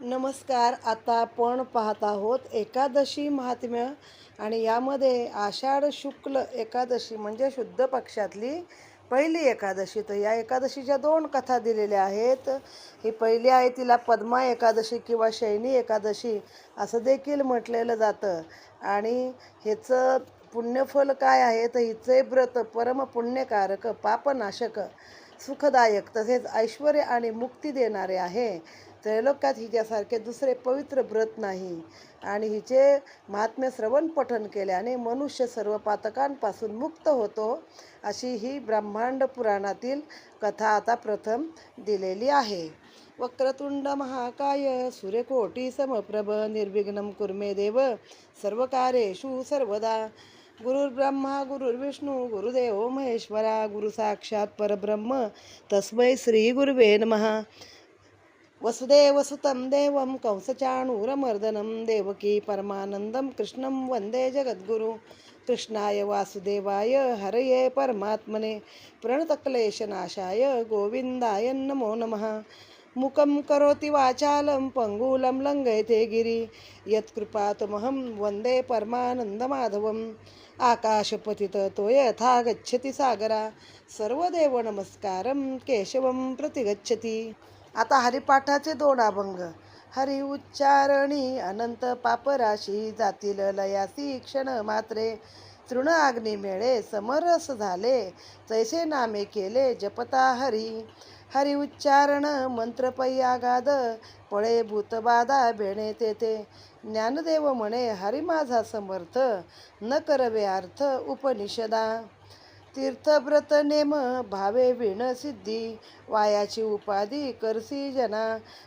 नमस्कार आता आपण पाहत आहोत एकादशी महात्म्य आणि यामध्ये आषाढ शुक्ल एकादशी म्हणजे शुद्ध पक्षातली पहिली एकादशी. तर या एकादशीच्या दोन कथा दिलेल्या आहेत. ही पहिली आहे तिला पद्मा एकादशी किंवा शैनी एकादशी असं देखील म्हटलेलं जातं. आणि ह्याचं पुण्यफल काय आहे? तर हिचे व्रत परम पुण्यकारक पापनाशक सुखदायक तसेच ऐश्वर आणि मुक्ती देणारे आहे. त्रैलोक्यात हिच्यासारखे दुसरे पवित्र व्रत नाही आणि हिचे महात्म्य श्रवण पठन केल्याने मनुष्य सर्व पातकांपासून मुक्त होतो अशी ही ब्रह्मांड पुराणातील कथा आता प्रथम दिलेली आहे. वक्रतुंड महाकाय सूर्यकोटी समप्रभ निर्विघ्नं कुर्मे देव सर्वकारेषु सर्वदा. गुरुर्ब्रह्मा गुरुर्विष्णू गुरुदेव महेश्वरा गुरुसाक्षात परब्रह्म तस्मै श्री गुरुवे नमः. वसुदेवसुतं देवं कंसचाणूरमर्दनं देवकी परमानन्दं कृष्णं वन्दे जगद्गुरु। कृष्णाय वासुदेवाय हरये परमात्मने प्रणतक्लेशनाशाय गोविन्दाय नमो नमः। मुखं करोति वाचालं पङ्गुलं लङ्घयते गिरि। यत्कृपातमहं वन्दे परमानन्दमाधवम् आकाशपतिततो यथा गच्छति सागरा। सर्वदेव नमस्कारं केशवं प्रतिगच्छति। आता हरिपाठाचे दोन अभंग. हरि उच्चारणी अनंत पापराशी जातील लयासी क्षण मात्रे. तृण अग्नी मेळे समरस झाले. तैसे नामे केले जपता हरी. हरि उच्चारण मंत्र आगाद पळे भूतबाधा भेणे तेथे. ज्ञानदेव म्हणे हरि माझा समर्थ. न करवे अर्थ उपनिषदा. तीर्थव्रत नेम भावे विण सिद्धी वायाची उपाधी करसी जना.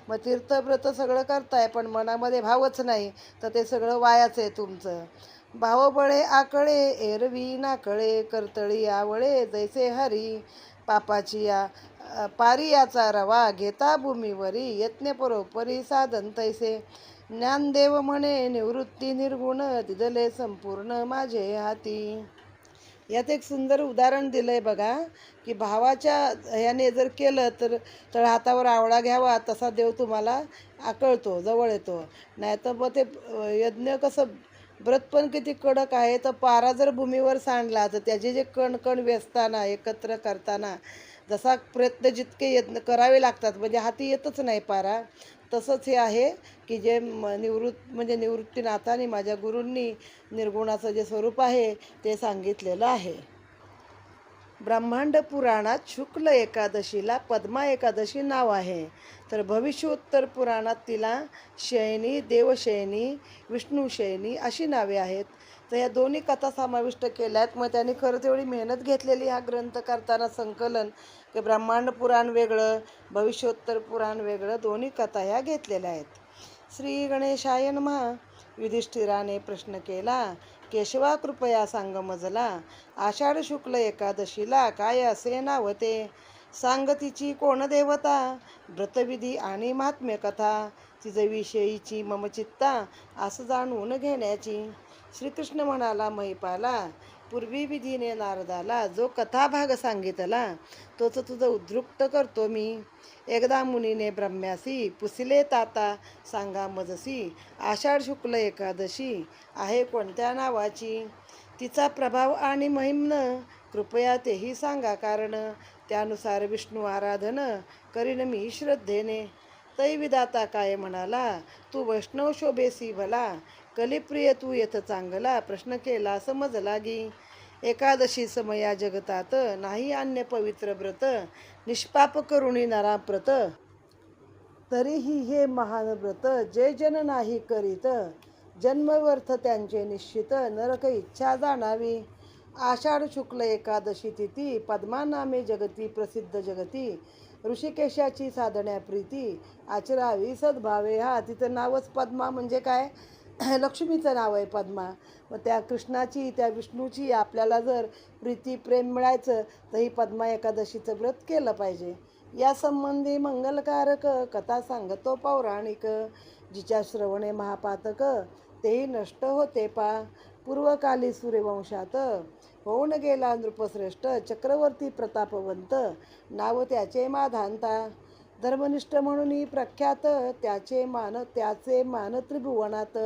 मग तीर्थव्रत सगळं करताय पण मनामध्ये भावच नाही तर ते सगळं वायाच आहे तुमचं. भावबळे आकळे एरवी नाकळे करतळी आवळे जैसे हरी. पापाची या पारियाचा रवा घेता भूमीवरी यत्नपरोपरी साधन तैसे. ज्ञानदेव म्हणे निवृत्ती निर्गुण दिदले संपूर्ण माझे हाती. यात एक सुंदर उदाहरण दिलं आहे बघा की भावाच्या ह्याने जर केलं तर तर हातावर आवळा घ्यावा तसा देव तुम्हाला आकळतो जवळ येतो. नाही तर मग ते यज्ञ कसं व्रत पण किती कडक आहे तर पारा जर भूमीवर सांडला तर त्याचे जे कण कण व्यसताना एकत्र करताना जसा प्रयत्न जितके यत्न करावे लागतात म्हणजे हाती येतच नाही पारा तसंच हे आहे की जे म निवृत्त म्हणजे निवृत्तीनाथाने माझ्या गुरूंनी निर्गुणाचं जे स्वरूप आहे ते सांगितलेलं आहे. ब्रह्मांड पुराणात शुक्ल एकादशीला पद्मा एकादशी नाव आहे. तर भविष्योत्तर पुराणात तिला शयनी देवशयनी विष्णूशयनी अशी नावे आहेत. तर या दोन्ही कथा समाविष्ट केल्या आहेत मग त्यांनी खरं तेवढी मेहनत घेतलेली हा ग्रंथ करताना संकलन की ब्रह्मांड पुराण वेगळं भविष्योत्तर पुराण वेगळं दोन्ही कथा ह्या घेतलेल्या आहेत. श्री गणेशाय महा युधिष्ठिराने प्रश्न केला केशवा कृपया सांग मजला आषाढ शुक्ल एकादशीला काय असे नावते? सांग तिची कोण देवता? व्रतविधी आणि महात्म्य कथा तिजविषयीची मम चित्ता असं जाणून घेण्याची. श्रीकृष्ण म्हणाला महिपाला पूर्वी विधीने नारदाला जो कथाभाग सांगितला तोच तुझं उद्रुक्त करतो मी. एकदा मुनीने ब्रह्म्यासी पुसले ताता सांगा मजसी आषाढ शुक्ल एकादशी आहे कोणत्या नावाची? तिचा प्रभाव आणि महिमन कृपया तेही सांगा कारण त्यानुसार विष्णू आराधन करीन मी श्रद्धेने. तैविदाता काय म्हणाला तू वैष्णव शोभेसी भला कलिप्रिय तू येथ चांगला प्रश्न केला समज लागी एकादशी समया जगतात नाही अन्य पवित्र व्रत निष्पाप करुणी नराप्रत. तरीही हे महान व्रत जे जन नाही करीत जन्मवर्थ त्यांचे निश्चित नरक इच्छा जाणावी. आषाढ शुक्ल एकादशी तिथी पद्मानामे जगती प्रसिद्ध जगती. ऋषिकेशाची साधण्या प्रीती आचरावी सद्भावे हा तिथं नावच पद्मा म्हणजे काय? लक्ष्मीचं नाव आहे पद्मा. मग त्या कृष्णाची त्या विष्णूची आपल्याला जर प्रीती प्रेम मिळायचं तर ही पद्मा एकादशीचं व्रत केलं पाहिजे. या संबंधी मंगलकारक कथा सांगतो पौराणिक. जिच्या श्रवणे महापातक तेही नष्ट होते पा. पूर्वकाली सूर्यवंशात होऊन गेला नृपश्रेष्ठ चक्रवर्ती प्रतापवंत. नाव त्याचे माधांता. धर्मनिष्ठ म्हणून प्रख्यात त्याचे मान त्याचे मान त्रिभुवनात.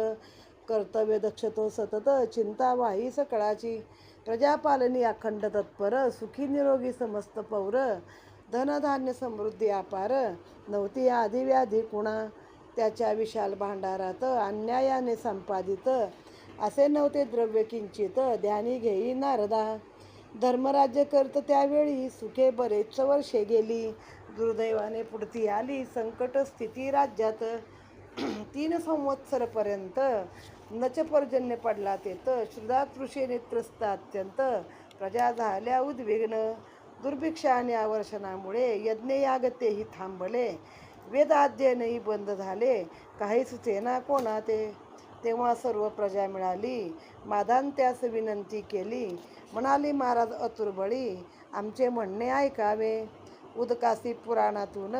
कर्तव्य दक्षतो सतत चिंता वाही सकळाची. प्रजापालनी अखंड तत्पर सुखी निरोगी समस्त पौर. धनधान्य समृद्धी अपार नव्हती आधी व्याधी कुणा. त्याच्या विशाल भांडारात अन्यायाने संपादित. असे नव्हते द्रव्य किंचित ध्यानी घेई नारदा. धर्मराज्य करत त्यावेळी सुखे बरेच वर्षे गेली. दुर्दैवाने पुढती आली. संकट स्थिती राज्यात. तीन संवत्सरपर्यंत नच पर्जन्य पडला तेत श्रुदातृषे नेत्रस्त अत्यंत. प्रजा झाल्या उद्विग्न. दुर्भिक्षा आणि आवर्षणामुळे यज्ञयागतेही थांबले. वेदाध्ययनही बंद झाले. काही सुचेना कोणा ते तेव्हा सर्व प्रजा मिळाली. माधान त्यास विनंती केली. म्हणाली महाराज अतुर्बळी आमचे म्हणणे ऐकावे. उदकासी पुराणातून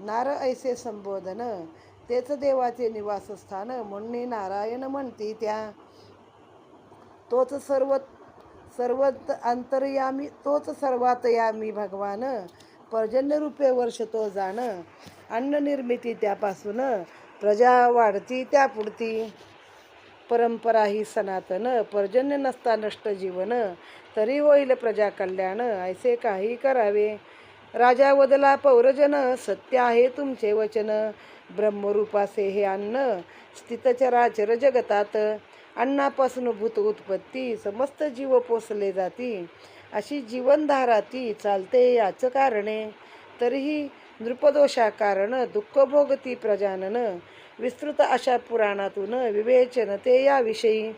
नार ऐसे संबोधन. तेच देवाचे निवासस्थान म्हणणे नारायण म्हणती त्या. तोच सर्व सर्वत अंतर्यामी तोच सर्वात यामी भगवान. पर्जन्यरूपे वर्ष तो जाण. अन्न निर्मिती त्यापासून प्रजा वाढती त्या पुढती परंपरा ही सनातन पर्जन्य नसता नष्ट जीवन. तरी होईल प्रजा कल्याण ऐसे काही करावे. राजा वदला पौरजन सत्य आहे तुमचे वचन. ब्रह्मरूपासे हे अन्न स्थितचराचर जगतात. अन्नापासून भूत उत्पत्ती समस्त जीव पोसले जाती. अशी जीवनधारा ती चालते याचं कारणे. तरीही नृपदोषा कारण दुःख भोगती प्रजानन. विस्तृत अशा पुराणातून विवेचन ते याविषयी.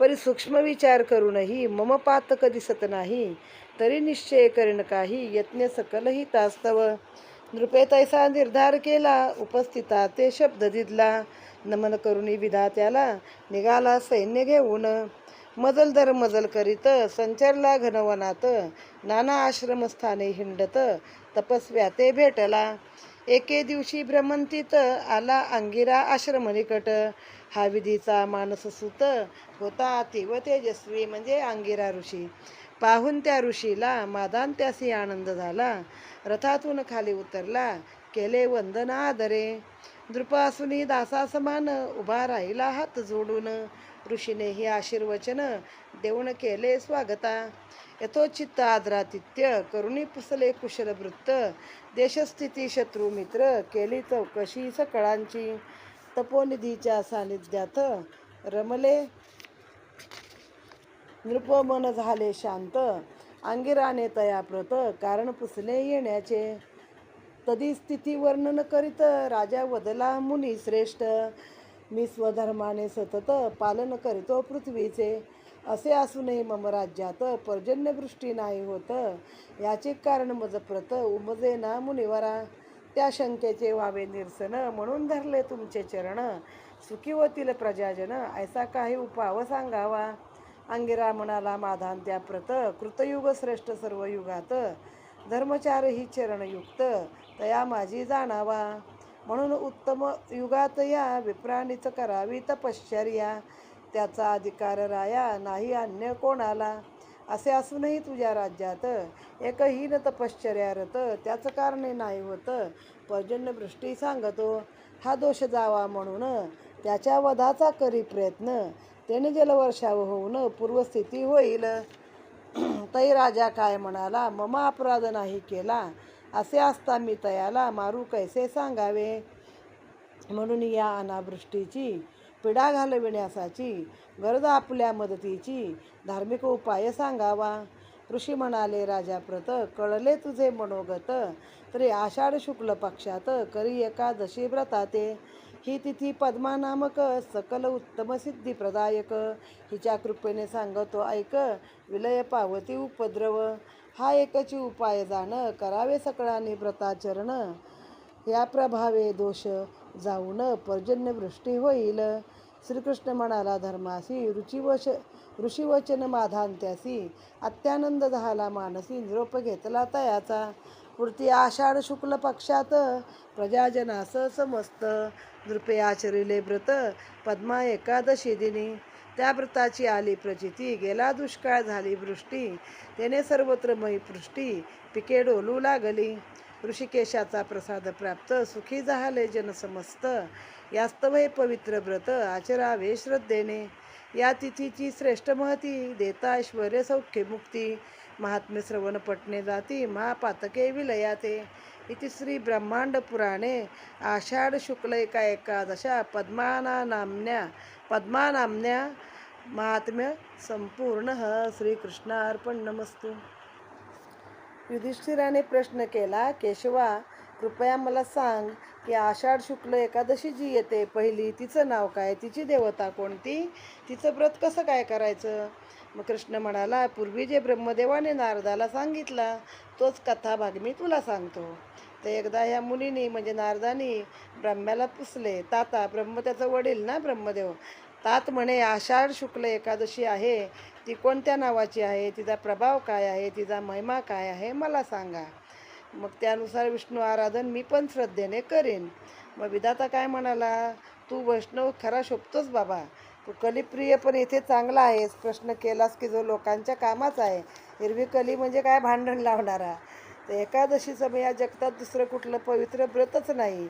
परी सूक्ष्म विचार करूनही मम पातक दिसत नाही. तरी निश्चय करीन काही यत्न सकलही तास्तव. नृपे तैसा निर्धार केला उपस्थिता ते शब्द दिदला. नमन करुणी विधात्याला निघाला सैन्य घेऊन. मजल दर मजल करीत संचरला घनवनात. नाना आश्रमस्थाने हिंडत तपस्व्या ते भेटला. एके दिवशी भ्रमंतीत आला अंगिरा आश्रम निकट. हा विधीचा मानससूत होता अतिव तेजस्वी म्हणजे अंगिरा ऋषी. पाहून त्या ऋषीला मादान त्यासी आनंद झाला. रथातून खाली उतरला. केले वंदना आदरे. द्रुपासुनी दासासमान उभा राहिला हात जोडून. ऋषीने ही आशीर्वचन देऊन केले स्वागता. यथोचित्त आदरातिथ्य. करुणी पुसले कुशल वृत्त. देशस्थिती शत्रू मित्र. केली चौकशी सकळांची. तपोनिधीच्या सानिध्यात रमले नृपमन झाले शांत. अंगिराने तया प्रत कारण पुसले येण्याचे. तदी स्थिती वर्णन करीत राजा वदला मुनी श्रेष्ठ. मी स्वधर्माने सतत पालन करीतो पृथ्वीचे. असे असूनही मम राज्यात पर्जन्यवृष्टी नाही होत. याचे कारण मजप्रत उमजे ना मुनिवरा. त्या शंकेचे व्हावे निरसन म्हणून धरले तुमचे चरण. सुखी होतील प्रजाजन ऐसा काही उपाव सांगावा. अंगिरा म्हणाला माधान त्या प्रत कृतयुग श्रेष्ठ सर्व युगात. धर्मचार ही चरणयुक्त तया माझी जाणावा. म्हणून उत्तम युगात या विप्राणीच करावी तपश्चर्या त्याचा अधिकार राया नाही अन्य कोणाला. असे असूनही तुझ्या राज्यात एकहीन तपश्चर्यारत त्याचं कारणे नाही होतं. पर्जन्यवृष्टी सांगतो हा दोष जावा म्हणून त्याच्या वधाचा करी प्रयत्न. त्याने जलवर्षाव होऊन पूर्वस्थिती होईल. तै राजा काय म्हणाला? मम अपराध नाही केला. असे असता मी तयाला मारू कैसे सांगावे? म्हणून या अनावृष्टीची पिढा घालविण्यासाठी गरज आपल्या मदतीची धार्मिक उपाय सांगावा. ऋषी म्हणाले राजाप्रत कळले तुझे मनोगत तरी आषाढ शुक्ल पक्षात करी एकादशी व्रताते. ही तिथी पद्मा नामक सकल उत्तम सिद्धी प्रदायक हिच्या कृपेने सांगतो ऐक विलय पावती उपद्रव. हा एकची उपाय जाण करावे सकळांनी व्रताचरण. या प्रभावे दोष जाऊन पर्जन्यवृष्टी होईल श्रीकृष्ण म्हणाला धर्मासी रुचिवच ऋषिवचन माधांत्यासी अत्यानंद झाला मानसी निरोप घेतला तयाचा. पुढती आषाढ शुक्ल पक्षात. प्रजाजनास समस्त. नृपे आचरिले व्रत. पद्मा एकादशी दिनी. त्या व्रताची आली प्रचिती. गेला दुष्काळ झाली वृष्टी. त्याने सर्वत्र मयी पृष्टी. पिके डोलू लागली. ऋषिकेशाचा प्रसाद प्राप्त. सुखी झाले जन समस्त. यास्तव हे पवित्र व्रत. आचरावे श्रद्धेने. या तिथीची श्रेष्ठ महती. देता ऐश्वर्य सौख्य मुक्ती. महात्म्य श्रवणपटने जाती महापातके विलयाते. इति श्री ब्रह्मांड पुराणे आषाढ शुक्ल एका एकादशा पद्माना पद्मानाम्न्या महात्म्य संपूर्ण श्रीकृष्णार्पण नमस्तू युधिष्ठिराने प्रश्न केला केशवा कृपया मला सांग की आषाढ शुक्ल एकादशी जी येते पहिली तिचं नाव काय? तिची देवता कोणती? तिचं व्रत कसं काय करायचं? मग कृष्ण म्हणाला पूर्वी जे ब्रह्मदेवाने नारदाला सांगितला तोच कथा भाग मी तुला सांगतो. तर एकदा ह्या मुलीनी म्हणजे नारदानी ब्रह्म्याला पुसले. ताता ब्रह्म त्याचं वडील ना ब्रह्मदेव? तात म्हणे आषाढ शुक्ल एकादशी आहे. ती कोणत्या नावाची आहे? तिचा प्रभाव काय आहे? तिचा महिमा काय आहे? मला सांगा. मग त्यानुसार विष्णू आराधन मी पण श्रद्धेने करेन. मग विधाता काय म्हणाला? तू वैष्णव खरा शोभतोस बाबा. तू कलिप्रिय पण इथे चांगला आहेस. प्रश्न केलास की जो लोकांच्या कामाचा आहे. हिरवी कली म्हणजे काय भांडण लावणारा? तर एकादशीचं या जगतात दुसरं कुठलं पवित्र व्रतच नाही.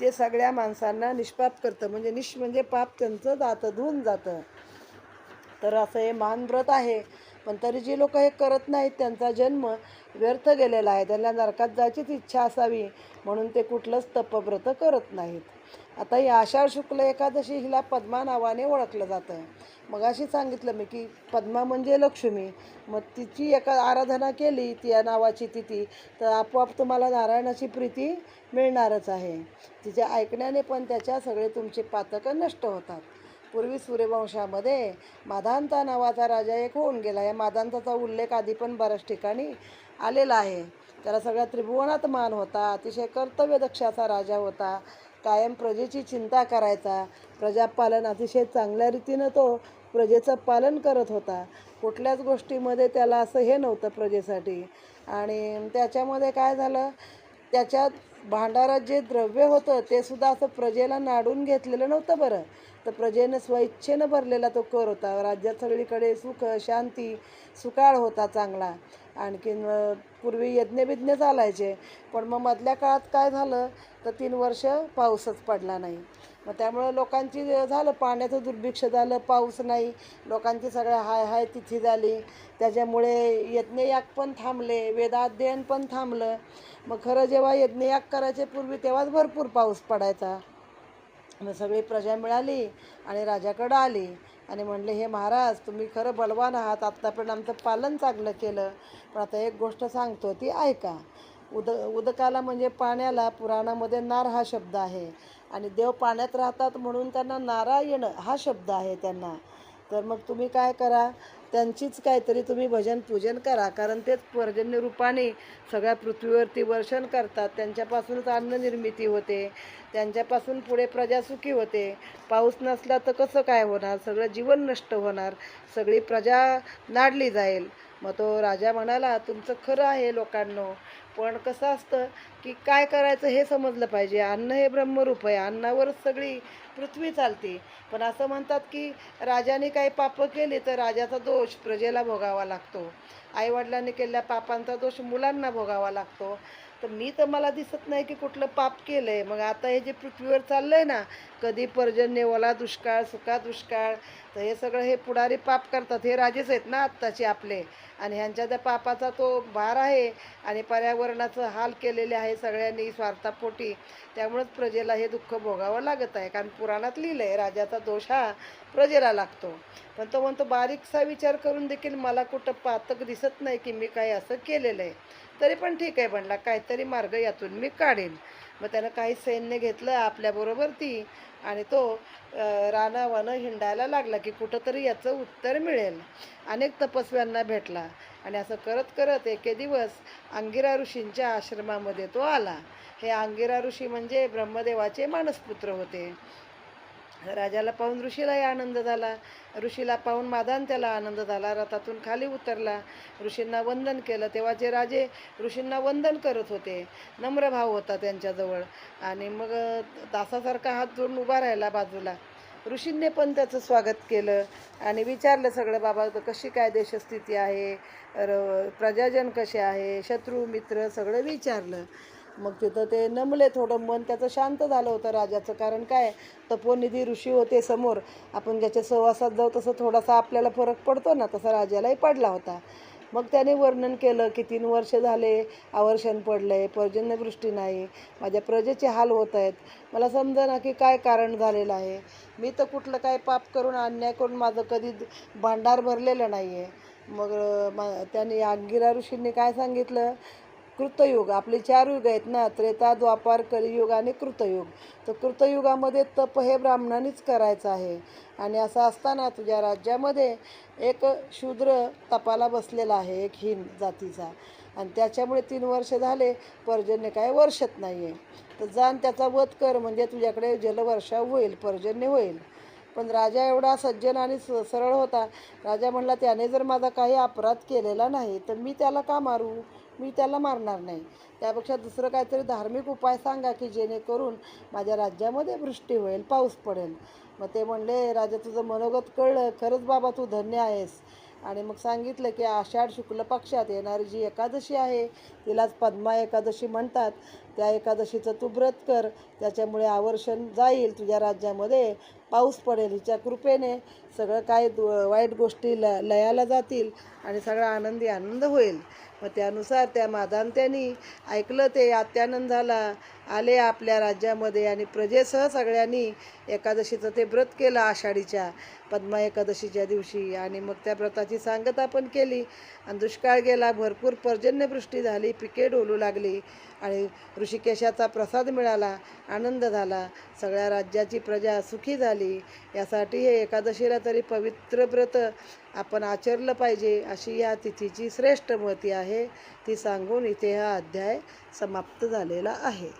जे सगळ्या माणसांना निष्पाप करतं. म्हणजे निष म्हणजे पाप त्यांचं जातं धुवून जातं. तर असं हे महान व्रत आहे. पण तरी जी लोक हे करत नाहीत त्यांचा जन्म व्यर्थ गेलेला आहे. त्यांना नरकात जायचीच इच्छा असावी म्हणून ते कुठलंच तपव्रत करत नाहीत. आता ही आषाढ शुक्ल एकादशी हिला पद्मा नावाने ओळखलं जातं. मग अशी सांगितलं मी की पद्मा म्हणजे लक्ष्मी. मग तिची एका आराधना केली ती या नावाची तिथी. तर आपोआप तुम्हाला नारायणाची प्रीती मिळणारच आहे. तिच्या ऐकण्याने पण त्याच्या सगळे तुमचे पातकं नष्ट होतात. पूर्वी सूर्यवंशामध्ये माधांता नावाचा राजा एक होऊन गेला. या माधांताचा उल्लेख आधी पण बऱ्याच ठिकाणी आलेला आहे. त्याला सगळ्या त्रिभुवनात मान होता. अतिशय कर्तव्यदक्षाचा राजा होता. कायम प्रजेची चिंता करायचा. प्रजापालन अतिशय चांगल्या रीतीनं तो प्रजेचं पालन करत होता. कुठल्याच गोष्टीमध्ये त्याला असं हे नव्हतं प्रजेसाठी. आणि त्याच्यामध्ये काय झालं? त्याच्यात भांडारात जे द्रव्य होतं ते सुद्धा असं प्रजेला नाडून घेतलेलं नव्हतं बरं. तर प्रजेनं स्वइच्छेनं भरलेला तो कर होता. राज्यात सगळीकडे सुख शांती सुकाळ होता चांगला. आणखीन पूर्वी यज्ञविज्ञ चालायचे. पण मग मधल्या काळात काय झालं? तर तीन वर्ष पाऊसच पडला नाही. मग त्यामुळं लोकांची झालं पाण्याचं दुर्भिक्ष झालं पाऊस नाही. लोकांची सगळ्या हाय हाय तिथी झाली. त्याच्यामुळे यज्ञयाग पण थांबले वेदाध्ययन पण थांबलं. मग खरं जेव्हा यज्ञयाग करायचे पूर्वी तेव्हाच भरपूर पाऊस पडायचा. मग सगळी प्रजा मिळाली आणि राजाकडं आली. आणि म्हणले हे महाराज तुम्ही खरं बलवान आहात. आत्तापर्यंत आमचं पालन चांगलं केलं. पण आता एक गोष्ट सांगतो ती ऐका. उद उदकाला म्हणजे पाण्याला पुराणामध्ये नार हा शब्द आहे. आणि देव पाण्यात राहतात म्हणून त्यांना नारायण हा शब्द आहे त्यांना. तर मग तुम्ही काय करा? त्यांचीच काहीतरी तुम्ही भजन पूजन करा कारण तेच पर्जन्य रूपाने सगळ्या पृथ्वीवरती वर्षण करतात. त्यांच्यापासूनच अन्न निर्मिती होते. त्यांच्यापासून पुढे प्रजा सुखी होते. पाऊस नसला तर कसं काय होणार? सगळं जीवन नष्ट होणार. सगळी प्रजा नाडली जाईल. मग तो राजा म्हणाला तुमचं खरं आहे लोकांनो. पण कसं असतं की काय करायचं हे समजलं पाहिजे. अन्न हे ब्रह्मरूप आहे अन्नावरच सगळी पृथ्वी चालते. पण असं म्हणतात की राजाने काही पापं केली तर राजाचा दोष प्रजेला भोगावा लागतो. आईवडिलांनी केलेल्या पापांचा दोष मुलांना भोगावा लागतो. तर मी तर मला दिसत नाही की कुठलं पाप केलं आहे मग आता हे जे पृथ्वीवर चाललं आहे ना कधी पर्जन्य ओला दुष्काळ सुका दुष्काळ तर हे सगळं हे पुढारी पाप करतात. हे राजेच आहेत ना आत्ताचे आपले. आणि ह्यांच्या त्या पापाचा तो भार आहे आणि पर्यावरणाचं हाल केलेले आहे सगळ्यांनी स्वार्थापोटी. त्यामुळंच प्रजेला हे दुःख भोगावं लागत आहे. कारण पुराणात लिहिलं आहे राजाचा दोष हा प्रजेला लागतो. पण तो म्हणतो बारीकसा विचार करून देखील मला कुठं पातक दिसत नाही की मी काही असं केलेलं आहे. तरी पण ठीक आहे म्हणला काहीतरी मार्ग यातून मी काढेन. मग त्यानं काही सैन्य घेतलं आपल्याबरोबर ती आणि तो रानावानं हिंडायला लागला की कुठंतरी याचं उत्तर मिळेल. अनेक तपस्व्यांना भेटला आणि असं करत करत एके दिवस अंगिरा ऋषींच्या आश्रमामध्ये तो आला. हे अंगिरा ऋषी म्हणजे ब्रह्मदेवाचे मानसपुत्र होते. राजाला पाहून ऋषीलाही आनंद झाला. ऋषीला पाहून मादान त्याला आनंद झाला. रथातून खाली उतरला. ऋषींना वंदन केलं. तेव्हाचे राजे ऋषींना वंदन करत होते नम्र भाव होता त्यांच्याजवळ. आणि मग तासासारखा दासासारखा हात जोडून उभा राहिला बाजूला. ऋषींनी पण त्याचं स्वागत केलं आणि विचारलं सगळं बाबा कशी काय देशस्थिती आहे? र प्रजाजन कसे आहे? शत्रू मित्र सगळं विचारलं. मग तिथं ते नमले थोडं मन त्याचं शांत झालं होतं राजाचं. कारण काय? तपोनिधी ऋषी होते समोर. आपण ज्याच्या सहवासात जाऊ तसं थोडासा आपल्याला फरक पडतो ना तसा राजालाही पडला होता. मग त्याने वर्णन केलं की तीन वर्ष झाले आवर्षण पडलं आहे पर्जन्यवृष्टी नाही माझ्या प्रजेचे हाल होत आहेत. मला समजा ना की काय कारण झालेलं आहे? मी तर कुठलं काय पाप करून अन्याय करून माझं कधी भांडार भरलेलं नाही आहे मग मा त्याने आगिरा ऋषींनी काय सांगितलं? कृतयुग आपले चार युग आहेत ना त्रेता द्वापार कलियुग आणि कृतयुग. तर कृतयुगामध्ये तप हे ब्राह्मणानेच करायचं आहे. आणि असं असताना तुझ्या राज्यामध्ये एक शूद्र तपाला बसलेला आहे एक हिन जातीचा. आणि त्याच्यामुळे तीन वर्ष झाले पर्जन्य काय वर्षत नाही आहे तर जाण त्याचा वध कर म्हणजे तुझ्याकडे जलवर्षा होईल पर्जन्य होईल. पण राजा एवढा सज्जन आणि स सरळ होता. राजा म्हणला त्याने जर माझा काही अपराध केलेला नाही तर मी त्याला का मारू? मी त्याला मारणार नाही. त्यापेक्षा दुसरं काहीतरी धार्मिक उपाय सांगा की जेणेकरून माझ्या राज्यामध्ये वृष्टी होईल पाऊस पडेल. मग ते म्हणले राजा तुझं मनोगत कळलं. खरंच बाबा तू धन्य आहेस. आणि मग सांगितलं की आषाढ शुक्ल पक्षात येणारी जी एकादशी आहे तिलाच पद्मा एकादशी म्हणतात. त्या एकादशीचं तू व्रत कर. त्याच्यामुळे आवर्षण जाईल. तुझ्या राज्यामध्ये पाऊस पडेल हिच्या कृपेने. सगळं काय वाईट गोष्टी ल लयाला जातील आणि सगळा आनंदी आनंद होईल. मग त्यानुसार त्या मादांत्यांनी ऐकलं ते आत्यानंद झाला. आले आपल्या राज्यामध्ये आणि प्रजेसह सगळ्यांनी एकादशीचं ते व्रत केलं आषाढीच्या पद्मा एकादशीच्या दिवशी. आणि मग त्या व्रताची सांगता पण केली. आणि दुष्काळ गेला भरपूर पर्जन्यवृष्टी झाली पिके डोलू लागली आणि ऋषिकेशाचा प्रसाद मिळाला आनंद झाला. सगळ्या राज्याची प्रजा सुखी झाली. यासाठी हे एकादशीला तरी पवित्र व्रत आपण आचरलं पाहिजे अशी या तिथीची श्रेष्ठ महती आहे. ती सांगून इथे हा अध्याय समाप्त झालेला आहे.